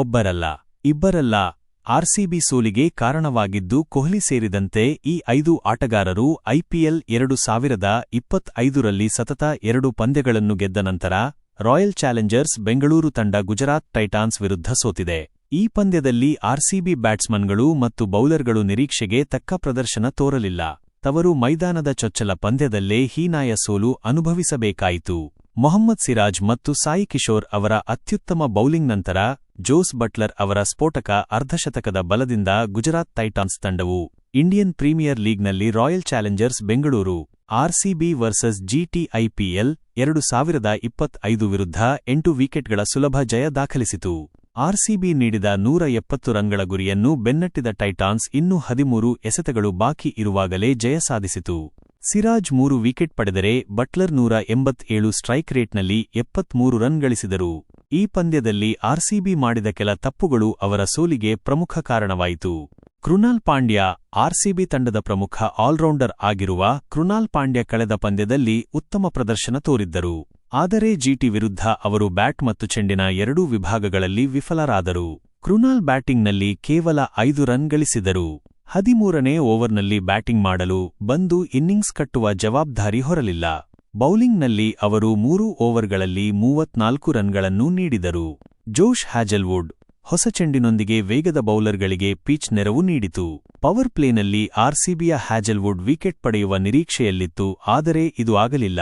ಒಬ್ಬರಲ್ಲ, ಇಬ್ಬರಲ್ಲ, RCB ಸೋಲಿಗೆ ಕಾರಣವಾಗಿದ್ದು ಕೊಹ್ಲಿ ಸೇರಿದಂತೆ ಈ ಐದು ಆಟಗಾರರು ಐಪಿಎಲ್ ಎರಡು ಸಾವಿರದ ಇಪ್ಪತ್ತೈದರಲ್ಲಿ ಸತತ ಎರಡು ಪಂದ್ಯಗಳನ್ನು ಗೆದ್ದ ನಂತರ ರಾಯಲ್ ಚಾಲೆಂಜರ್ಸ್ ಬೆಂಗಳೂರು ತಂಡ ಗುಜರಾತ್ ಟೈಟಾನ್ಸ್ ವಿರುದ್ಧ ಸೋತಿದೆ. ಈ ಪಂದ್ಯದಲ್ಲಿ ಆರ್ಸಿಬಿ ಬ್ಯಾಟ್ಸ್ಮನ್ಗಳು ಮತ್ತು ಬೌಲರ್ಗಳು ನಿರೀಕ್ಷೆಗೆ ತಕ್ಕ ಪ್ರದರ್ಶನ ತೋರಲಿಲ್ಲ. ತವರು ಮೈದಾನದ ಚೊಚ್ಚಲ ಪಂದ್ಯದಲ್ಲೇ ಹೀನಾಯ ಸೋಲು ಅನುಭವಿಸಬೇಕಾಯಿತು. ಮೊಹಮ್ಮದ್ ಸಿರಾಜ್ ಮತ್ತು ಸಾಯಿ ಕಿಶೋರ್ ಅವರ ಅತ್ಯುತ್ತಮ ಬೌಲಿಂಗ್ ನಂತರ ಜೋಸ್ ಬಟ್ಲರ್ ಅವರ ಸ್ಫೋಟಕ ಅರ್ಧಶತಕದ ಬಲದಿಂದ ಗುಜರಾತ್ ಟೈಟಾನ್ಸ್ ತಂಡವು Indian premier ಲೀಗ್ನಲ್ಲಿ royal challengers Bengaluru, RCB versus GT IPL ಎರಡು ಸಾವಿರದ ಇಪ್ಪತ್ತೈದು ವಿರುದ್ಧ ಎಂಟು ವಿಕೆಟ್ಗಳ ಸುಲಭ ಜಯ ದಾಖಲಿಸಿತು. ಆರ್ಸಿಬಿ ನೀಡಿದ ನೂರ ಎಪ್ಪತ್ತು ರನ್ಗಳ ಗುರಿಯನ್ನು ಬೆನ್ನಟ್ಟಿದ ಟೈಟಾನ್ಸ್ ಇನ್ನೂ ಹದಿಮೂರು ಎಸೆತಗಳು ಬಾಕಿ ಇರುವಾಗಲೇ ಜಯ ಸಾಧಿಸಿತು. ಸಿರಾಜ್ ಮೂರು ವಿಕೆಟ್ ಪಡೆದರೆ ಬಟ್ಲರ್ ನೂರ ಎಂಬತ್ತೇಳು ಸ್ಟ್ರೈಕ್ ರೇಟ್ನಲ್ಲಿ ಎಪ್ಪತ್ಮೂರು ರನ್ ಗಳಿಸಿದರು. ಈ ಪಂದ್ಯದಲ್ಲಿ ಆರ್ಸಿಬಿ ಮಾಡಿದ ಕೆಲ ತಪ್ಪುಗಳು ಅವರ ಸೋಲಿಗೆ ಪ್ರಮುಖ ಕಾರಣವಾಯಿತು. ಕೃಣಾಲ್ ಪಾಂಡ್ಯ ಆರ್ಸಿಬಿ ತಂಡದ ಪ್ರಮುಖ ಆಲ್ರೌಂಡರ್ ಆಗಿರುವ ಕೃಣಾಲ್ ಪಾಂಡ್ಯ ಕಳೆದ ಪಂದ್ಯದಲ್ಲಿ ಉತ್ತಮ ಪ್ರದರ್ಶನ ತೋರಿದ್ದರು. ಆದರೆ ಜಿಟಿ ವಿರುದ್ಧ ಅವರು ಬ್ಯಾಟ್ ಮತ್ತು ಚೆಂಡಿನ ಎರಡೂ ವಿಭಾಗಗಳಲ್ಲಿ ವಿಫಲರಾದರು. ಕೃಣಾಲ್ ಬ್ಯಾಟಿಂಗ್ನಲ್ಲಿ ಕೇವಲ ಐದು ರನ್ ಗಳಿಸಿದರು. ಹದಿಮೂರನೇ ಓವರ್ನಲ್ಲಿ ಬ್ಯಾಟಿಂಗ್ ಮಾಡಲು ಬಂದು ಇನ್ನಿಂಗ್ಸ್ ಕಟ್ಟುವ ಜವಾಬ್ದಾರಿ ಹೊರಲಿಲ್ಲ. ಬೌಲಿಂಗ್ನಲ್ಲಿ ಅವರು ಮೂರು ಓವರ್ಗಳಲ್ಲಿ ಮೂವತ್ನಾಲ್ಕು ರನ್ಗಳನ್ನು ನೀಡಿದರು. ಜೋಶ್ ಹ್ಯಾಜಲ್ವುಡ್ ಹೊಸ ಚೆಂಡಿನೊಂದಿಗೆ ವೇಗದ ಬೌಲರ್ಗಳಿಗೆ ಪಿಚ್ ನೆರವು ನೀಡಿತು. ಪವರ್ ಪ್ಲೇನಲ್ಲಿ ಆರ್ಸಿಬಿಯ ಹ್ಯಾಜಲ್ವುಡ್ ವಿಕೆಟ್ ಪಡೆಯುವ ನಿರೀಕ್ಷೆಯಲ್ಲಿತ್ತು, ಆದರೆ ಇದು ಆಗಲಿಲ್ಲ.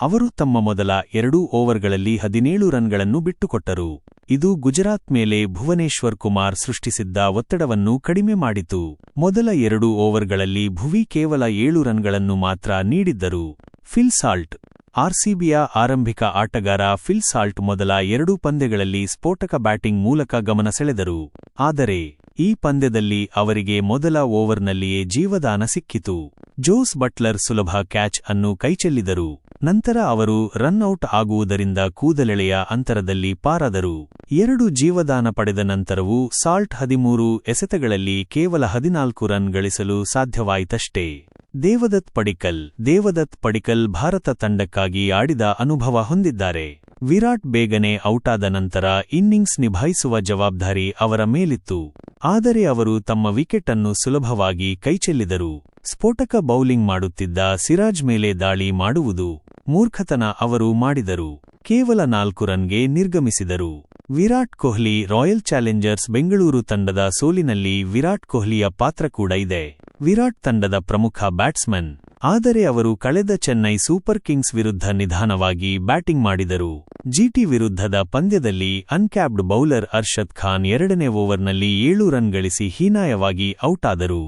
ಅವರು ತಮ್ಮ ಮೊದಲ ಎರಡೂ ಓವರ್ಗಳಲ್ಲಿ ಹದಿನೇಳು ರನ್ಗಳನ್ನು ಬಿಟ್ಟುಕೊಟ್ಟರು. ಇದು ಗುಜರಾತ್ ಮೇಲೆ ಭುವನೇಶ್ವರ್ ಕುಮಾರ್ ಸೃಷ್ಟಿಸಿದ್ದ ಒತ್ತಡವನ್ನು ಕಡಿಮೆ ಮಾಡಿತು. ಮೊದಲ ಎರಡು ಓವರ್ಗಳಲ್ಲಿ ಭುವಿ ಕೇವಲ ಏಳು ರನ್ಗಳನ್ನು ಮಾತ್ರ ನೀಡಿದ್ದರು. Phil Salt. ಆರ್ಸಿಬಿಯ ಆರಂಭಿಕ ಆಟಗಾರ ಫಿಲ್ ಸಾಲ್ಟ್ ಮೊದಲ ಎರಡೂ ಪಂದ್ಯಗಳಲ್ಲಿ ಸ್ಫೋಟಕ ಬ್ಯಾಟಿಂಗ್ ಮೂಲಕ ಗಮನ ಸೆಳೆದರು. ಆದರೆ, ಈ ಪಂದ್ಯದಲ್ಲಿ ಅವರಿಗೆ ಮೊದಲ ಓವರ್ನಲ್ಲಿಯೇ ಜೀವದಾನ ಸಿಕ್ಕಿತು. ಜೋಸ್ ಬಟ್ಲರ್ ಸುಲಭ ಕ್ಯಾಚ್ ಅನ್ನು ಕೈಚೆಲ್ಲಿದರು. ನಂತರ ಅವರು ರನ್ಔಟ್ ಆಗುವುದರಿಂದ ಕೂದಲೆಳೆಯ ಅಂತರದಲ್ಲಿ ಪಾರಾದರು. ಎರಡು ಜೀವದಾನ ಪಡೆದ ನಂತರವೂ ಸಾಲ್ಟ್ ಹದಿಮೂರು ಎಸೆತಗಳಲ್ಲಿ ಕೇವಲ ಹದಿನಾಲ್ಕು ರನ್ ಗಳಿಸಲು ಸಾಧ್ಯವಾಯಿತಷ್ಟೇ. ದೇವದತ್ ಪಡಿಕಲ್. ದೇವದತ್ ಪಡಿಕಲ್ ಭಾರತ ತಂಡಕ್ಕಾಗಿ ಆಡಿದ ಅನುಭವ ಹೊಂದಿದ್ದಾರೆ. ವಿರಾಟ್ ಬೇಗನೆ ಔಟಾದ ನಂತರ ಇನ್ನಿಂಗ್ಸ್ ನಿಭಾಯಿಸುವ ಜವಾಬ್ದಾರಿ ಅವರ ಮೇಲಿತ್ತು. ಆದರೆ ಅವರು ತಮ್ಮ ವಿಕೆಟ್ ಅನ್ನು ಸುಲಭವಾಗಿ ಕೈಚೆಲ್ಲಿದರು. ಸ್ಫೋಟಕ ಬೌಲಿಂಗ್ ಮಾಡುತ್ತಿದ್ದ ಸಿರಾಜ್ ಮೇಲೆ ದಾಳಿ ಮಾಡುವುದು ಮೂರ್ಖತನ ಅವರು ಮಾಡಿದರು. ಕೇವಲ ನಾಲ್ಕು ರನ್ಗೆ ನಿರ್ಗಮಿಸಿದರು. ವಿರಾಟ್ ಕೊಹ್ಲಿ ರಾಯಲ್ ಚಾಲೆಂಜರ್ಸ್ ಬೆಂಗಳೂರು ತಂಡದ ಸೋಲಿನಲ್ಲಿ ವಿರಾಟ್ ಕೊಹ್ಲಿಯ ಪಾತ್ರ ಕೂಡ ಇದೆ. ವಿರಾಟ್ ತಂಡದ ಪ್ರಮುಖ ಬ್ಯಾಟ್ಸ್ಮನ್. ಆದರೆ ಅವರು ಕಳೆದ ಚೆನ್ನೈ ಸೂಪರ್ ಕಿಂಗ್ಸ್ ವಿರುದ್ಧ ನಿಧಾನವಾಗಿ ಬ್ಯಾಟಿಂಗ್ ಮಾಡಿದರು. ಜಿಟಿ ವಿರುದ್ಧದ ಪಂದ್ಯದಲ್ಲಿ ಅನ್ಕ್ಯಾಪ್ಡ್ ಬೌಲರ್ ಅರ್ಷದ್ ಖಾನ್ ಎರಡನೇ ಓವರ್ನಲ್ಲಿ ಏಳು ರನ್ ಗಳಿಸಿ ಹೀನಾಯವಾಗಿ ಔಟ್ ಆದರು